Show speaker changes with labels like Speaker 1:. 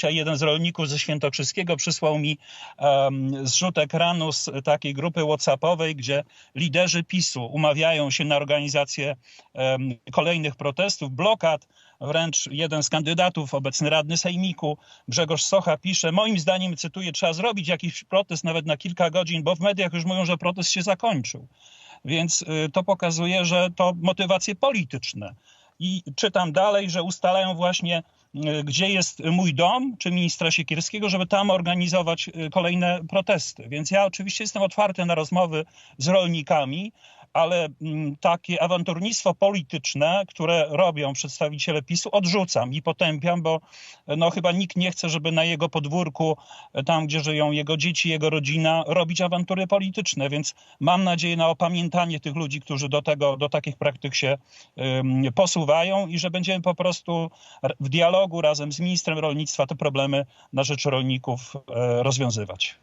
Speaker 1: Dzisiaj jeden z rolników ze Świętokrzyskiego przysłał mi um, zrzut ekranu z takiej grupy WhatsAppowej, gdzie liderzy PiSu umawiają się na organizację um, kolejnych protestów, blokad. Wręcz jeden z kandydatów, obecny radny Sejmiku, Grzegorz Socha, pisze: Moim zdaniem, cytuję, trzeba zrobić jakiś protest nawet na kilka godzin, bo w mediach już mówią, że protest się zakończył. Więc y, to pokazuje, że to motywacje polityczne. I czytam dalej, że ustalają właśnie, y, gdzie jest mój dom, czy ministra Siekierskiego, żeby tam organizować y, kolejne protesty. Więc ja oczywiście jestem otwarty na rozmowy z rolnikami, ale mm, takie awanturnictwo polityczne, które robią przedstawiciele PiSu, odrzucam i potępiam, bo no, chyba nikt nie chce, żeby na jego podwórku, tam gdzie żyją jego dzieci, jego rodzina, robić awantury polityczne. Więc mam nadzieję na opamiętanie tych ludzi, którzy do tego, do takich praktyk się posuwają i że będziemy po prostu w dialogu razem z ministrem rolnictwa te problemy na rzecz rolników e, rozwiązywać.